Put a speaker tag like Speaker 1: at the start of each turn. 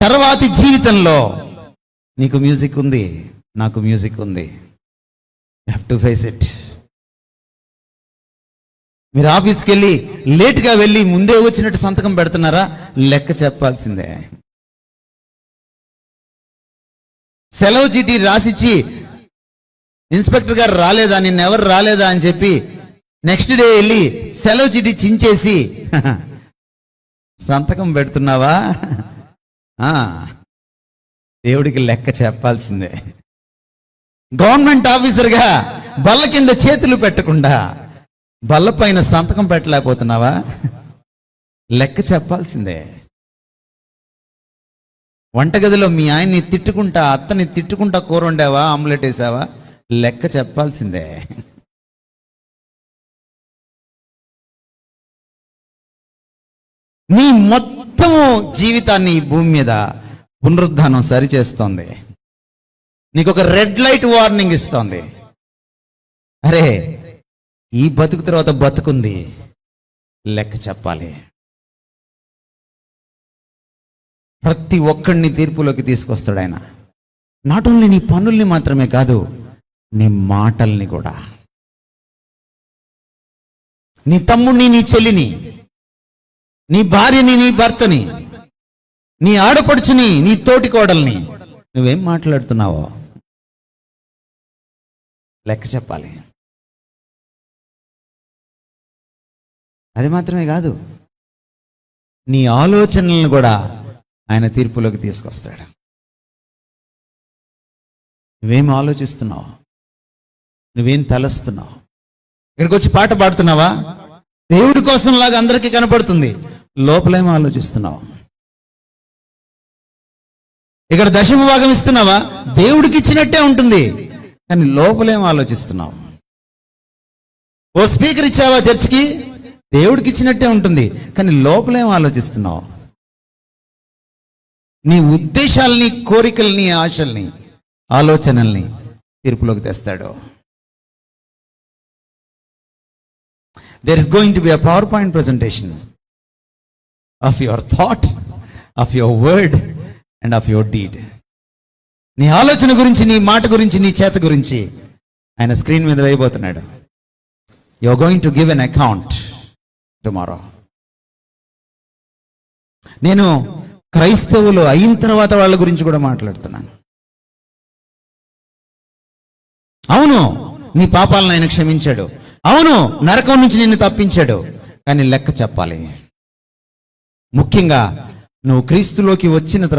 Speaker 1: తర్వాతి జీవితంలో నీకు మ్యూజిక్ ఉంది నాకు మ్యూజిక్ ఉంది. హ్యావ్ టు ఫేస్ ఇట్ మీరు ఆఫీస్కి వెళ్ళి లేట్గా వెళ్ళి ముందే వచ్చినట్టు సంతకం పెడుతున్నారా? లెక్క చెప్పాల్సిందే. సెలవు చీటీ రాసిచ్చి ఇన్స్పెక్టర్ గారు రాలేదా నిన్న ఎవరు రాలేదా అని చెప్పి నెక్స్ట్ డే వెళ్ళి సెలవు చీటీ చించేసి సంతకం పెడుతున్నావా? దేవుడికి లెక్క చెప్పాల్సిందే. గవర్నమెంట్ ఆఫీసర్గా బల్ల కింద చేతులు పెట్టకుండా బల్ల పైన సంతకం పెట్టలేకపోతున్నావా? లెక్క చెప్పాల్సిందే. వంటగదిలో మీ ఆయన్ని తిట్టుకుంటా అత్తని తిట్టుకుంటా కూర వండావా ఆమ్లెట్ వేసావా? లెక్క చెప్పాల్సిందే. నీ మొత్తం జీవితాన్ని ఈ భూమి మీద పునరుద్ధానం సరిచేస్తోంది. నీకు ఒక రెడ్ లైట్ వార్నింగ్ ఇస్తోంది. అరే ఈ బతుకు తర్వాత బతుకుంది. లెక్క చెప్పాలి. ప్రతి ఒక్కడిని తీర్పులోకి తీసుకొస్తాడు ఆయన. నాట్ ఓన్లీ నీ పనుల్ని మాత్రమే కాదు నీ మాటల్ని కూడా. నీ తమ్ముడిని నీ చెల్లిని నీ భార్యని నీ భర్తని నీ ఆడపడుచుని నీ తోటి కోడల్ని. నువ్వేం మాట్లాడుతున్నావో? లెక్క చెప్పాలి. అది మాత్రమే కాదు. నీ ఆలోచనలను కూడా ఆయన తీర్పులోకి తీసుకొస్తాడు. నువ్వేం ఆలోచిస్తున్నావు? నువ్వేం తలస్తున్నావు? ఇక్కడికి వచ్చి పాట పాడుతున్నావా? దేవుడి కోసం లాగా అందరికీ కనపడుతుంది. లోపలేం ఆలోచిస్తున్నావు? ఇక్కడ దశమ భాగం ఇస్తున్నావా? దేవుడికి ఇచ్చినట్టే ఉంటుంది. కానీ లోపలేం ఆలోచిస్తున్నావు? ఓ స్పీకర్ ఇచ్చావా చర్చికి? దేవుడికి ఇచ్చినట్టే ఉంటుంది. కానీ లోపలేం ఆలోచిస్తున్నావు? నీ ఉద్దేశాలని కోరికల్ని ఆశల్ని ఆలోచనల్ని తీర్పులోకి తెస్తాడు. There is going to be a power point presentation of your thought of your word and of your deed నీ ఆలోచన గురించి నీ మాట గురించి నీ చేత గురించి ఆయన స్క్రీన్ మీద వేయబోతున్నాడు. You going to give an account tomorrow నేను క్రైస్తవులు అయిన తర్వాత వాళ్ళ గురించి కూడా మాట్లాడుతున్నాను. అవును నీ పాపాలను ఆయన క్షమించాడు. అవును నరకం నుంచి నిన్ను తప్పించాడు. కానీ లెక్క చెప్పాలి. ముఖ్యంగా నువ్వు క్రీస్తులోకి వచ్చిన తర్వాత